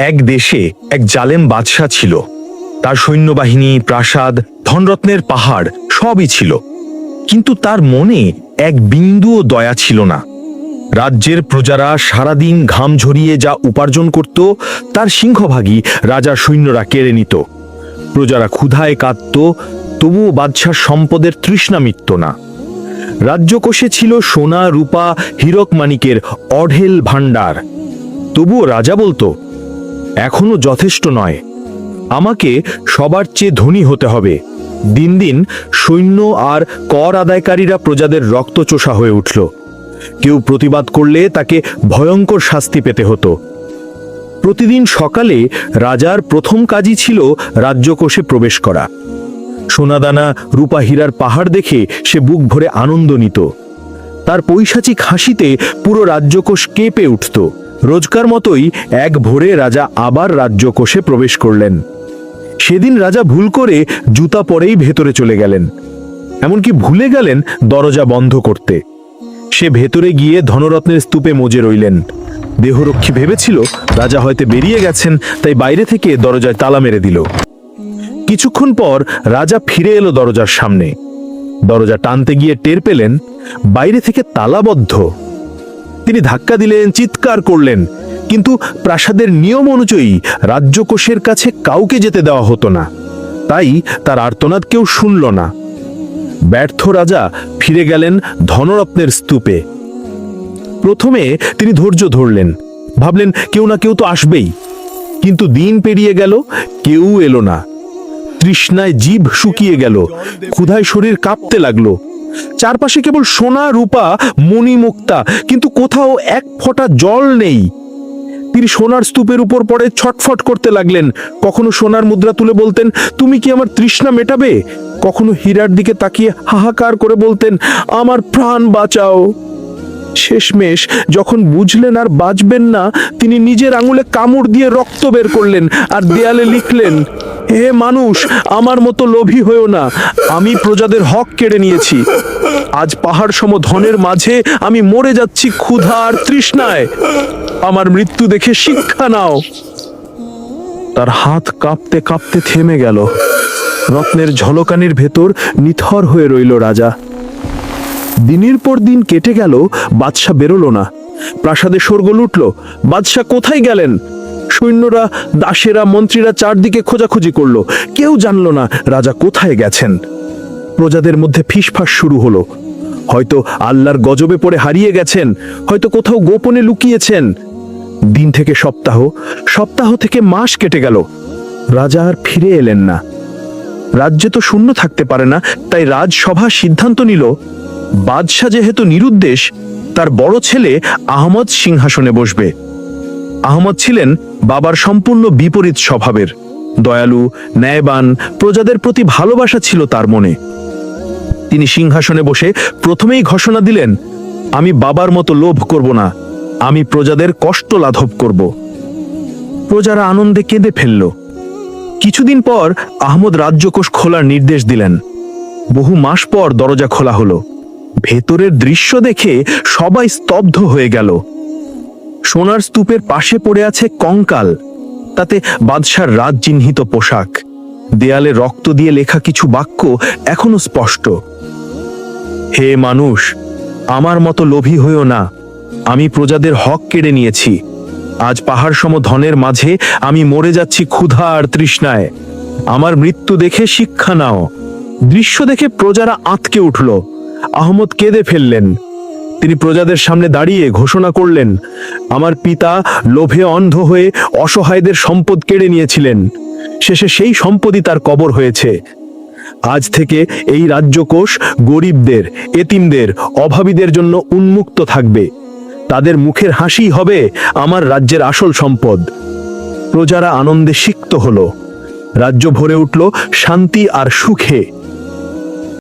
এক দেশে এক জালেম বাদশাহ ছিল। তার সৈন্যবাহিনী, প্রাসাদ, ধনরত্নের পাহাড় সবই ছিল। কিন্তু তার মনে এক বিন্দুও দয়া ছিল না। রাজ্যের প্রজারা সারাদিন ঘাম ঝরিয়ে যা উপার্জন করত, তার সিংহভাগই রাজার সৈন্যরা কেড়ে নিত। প্রজারা ক্ষুধায় কাঁদত, তবুও বাদশার সম্পদের তৃষ্ণা মিটত না। রাজ্যকোষে ছিল সোনা, রূপা হীরক মানিকের অঢেল ভাণ্ডার। তবুও রাজা বলতো এখনও যথেষ্ট নয়। আমাকে সবার চেয়ে ধনী হতে হবে। দিন দিন সৈন্য আর কর আদায়কারীরা প্রজাদের রক্তচোষা হয়ে উঠল। কেউ প্রতিবাদ করলে তাকে ভয়ঙ্কর শাস্তি পেতে হতো। প্রতিদিন সকালে রাজার প্রথম কাজই ছিল রাজ্যকোষে প্রবেশ করা। সোনাদানা রূপা হীরার পাহাড় দেখে সে বুক ভরে আনন্দ নিত। তার পৈশাচিক হাসিতে পুরো রাজ্যকোষ কেঁপে উঠত। রোজকার মতোই এক ভোরে রাজা আবার রাজ্যকোষে প্রবেশ করলেন। সেদিন রাজা ভুল করে জুতা পরেই ভেতরে চলে গেলেন। এমনকি ভুলে গেলেন দরজা বন্ধ করতে। সে ভেতরে গিয়ে ধনরত্নের স্তূপে মজে রইলেন। দেহরক্ষী ভেবেছিল, রাজা হয়তো বেরিয়ে গেছেন, তাই বাইরে থেকে দরজায় তালা মেরে দিল। কিছুক্ষণ পর রাজা ফিরে এলো দরজার সামনে। দরজা টানতে গিয়ে টের পেলেন, বাইরে থেকে তালাবদ্ধ। তিনি ধাক্কা দিলেন, চিৎকার করলেন। কিন্তু প্রাসাদের নিয়ম অনুযায়ী রাজ্যকোষের কাছে কাউকে যেতে দেওয়া হতো না। তাই তার আর্তনাদ কেউ শুনল না। ব্যর্থ রাজা ফিরে গেলেন ধনরত্নের স্তূপে। প্রথমে তিনি ধৈর্য ধরলেন। ভাবলেন, কেউ না কেউ তো আসবেই। কিন্তু দিন পেরিয়ে গেল, কেউ এলো না। তৃষ্ণায় জীব শুকিয়ে গেল, ক্ষুধায় শরীর কাঁপতে লাগল। চারপাশে কেবল সোনা, রূপা মণিমুক্তা কিন্তু কোথাও এক ফোঁটা জল নেই। তিনি সোনার স্তূপের উপর পড়ে ছটফট করতে লাগলেন। কখনো সোনার মুদ্রা তুলে বলতেন, তুমি কি আমার তৃষ্ণা মেটাবে? কখনো হীরার দিকে তাকিয়ে হাহাকার করে বলতেন, আমার প্রাণ বাঁচাও। শেষমেশ যখন বুঝলেন আর বাঁচবেন না, তিনি নিজের আঙুলে কামড় দিয়ে রক্ত বের করলেন আর দেয়ালে লিখলেন, হে মানুষ, আমার মতো লোভী হয়েও না, আমি প্রজাদের হক কেড়ে নিয়েছি। আজ পাহাড় সম ধনের মাঝে আমি মরে যাচ্ছি ক্ষুধা আর তৃষ্ণায়। আমার মৃত্যু দেখে শিক্ষা নাও। তার হাত কাঁপতে কাঁপতে থেমে গেল। রত্নের ঝলকানির ভেতর নিথর হয়ে রইল রাজা। দিনের পর দিন কেটে গেল, বাদশাহ বেরোলো না। প্রাসাদে শোরগোল উঠল বাদশাহ কোথায় গেলেন? সৈন্যরা, দাসেরা, মন্ত্রীরা চারদিকে খোঁজাখুঁজি করল, কেউ জানল না রাজা কোথায় গেছেন। প্রজাদের মধ্যে ফিসফাস শুরু হলো। হয়তো আল্লাহর গজবে পড়ে হারিয়ে গেছেন, হয়তো কোথাও গোপনে লুকিয়েছেন। দিন থেকে সপ্তাহ সপ্তাহ থেকে মাস কেটে গেল। রাজা আর ফিরে এলেন না। রাজ্যে তো শূন্য থাকতে পারে না, তাই রাজসভা সিদ্ধান্ত নিল বাদশাহ যেহেতু নিরুদ্দেশ, তার বড় ছেলে আহমদ সিংহাসনে বসবে। আহমদ ছিলেন বাবার সম্পূর্ণ বিপরীত স্বভাবের। দয়ালু, ন্যায়বান, প্রজাদের প্রতি ভালোবাসা ছিল তার মনে। তিনি সিংহাসনে বসে প্রথমেই ঘোষণা দিলেন, আমি বাবার মতো লোভ করব না, আমি প্রজাদের কষ্ট লাঘব করব। প্রজারা আনন্দে কেঁদে ফেলল। কিছুদিন পর আহমদ রাজ্যকোষ খোলার নির্দেশ দিলেন। বহু মাস পর দরজা খোলা হলো। ভেতরের দৃশ্য দেখে সবাই স্তব্ধ হয়ে গেল। সোনার স্তূপের পাশে পড়ে আছে কঙ্কাল, তাতে বাদশার রাজ চিহ্নিত পোশাক। দেয়ালে রক্ত দিয়ে লেখা কিছু বাক্য এখনও স্পষ্ট। হে মানুষ, আমার মতো লোভী হইও না। আমি প্রজাদের হক কেড়ে নিয়েছি। আজ পাহাড় সম ধনের মাঝে আমি মরে যাচ্ছি ক্ষুধা আর তৃষ্ণায়। আমার মৃত্যু দেখে শিক্ষা নাও। দৃশ্য দেখে প্রজারা আঁতকে উঠল। আহমদ কেঁদে ফেললেন। তিনি প্রজাদের সামনে দাঁড়িয়ে ঘোষণা করলেন, আমার পিতা লোভে অন্ধ হয়ে অসহায়দের সম্পদ কেড়ে নিয়েছিলেন। শেষে সেই সম্পদই তার কবর হয়েছে। আজ থেকে এই রাজ্যকোষ গরিবদের, এতিমদের, অভাবীদের জন্য উন্মুক্ত থাকবে। তাদের মুখের হাসি হবে আমার রাজ্যের আসল সম্পদ। প্রজারা আনন্দে সিক্ত হল। রাজ্য ভরে উঠল শান্তি আর সুখে।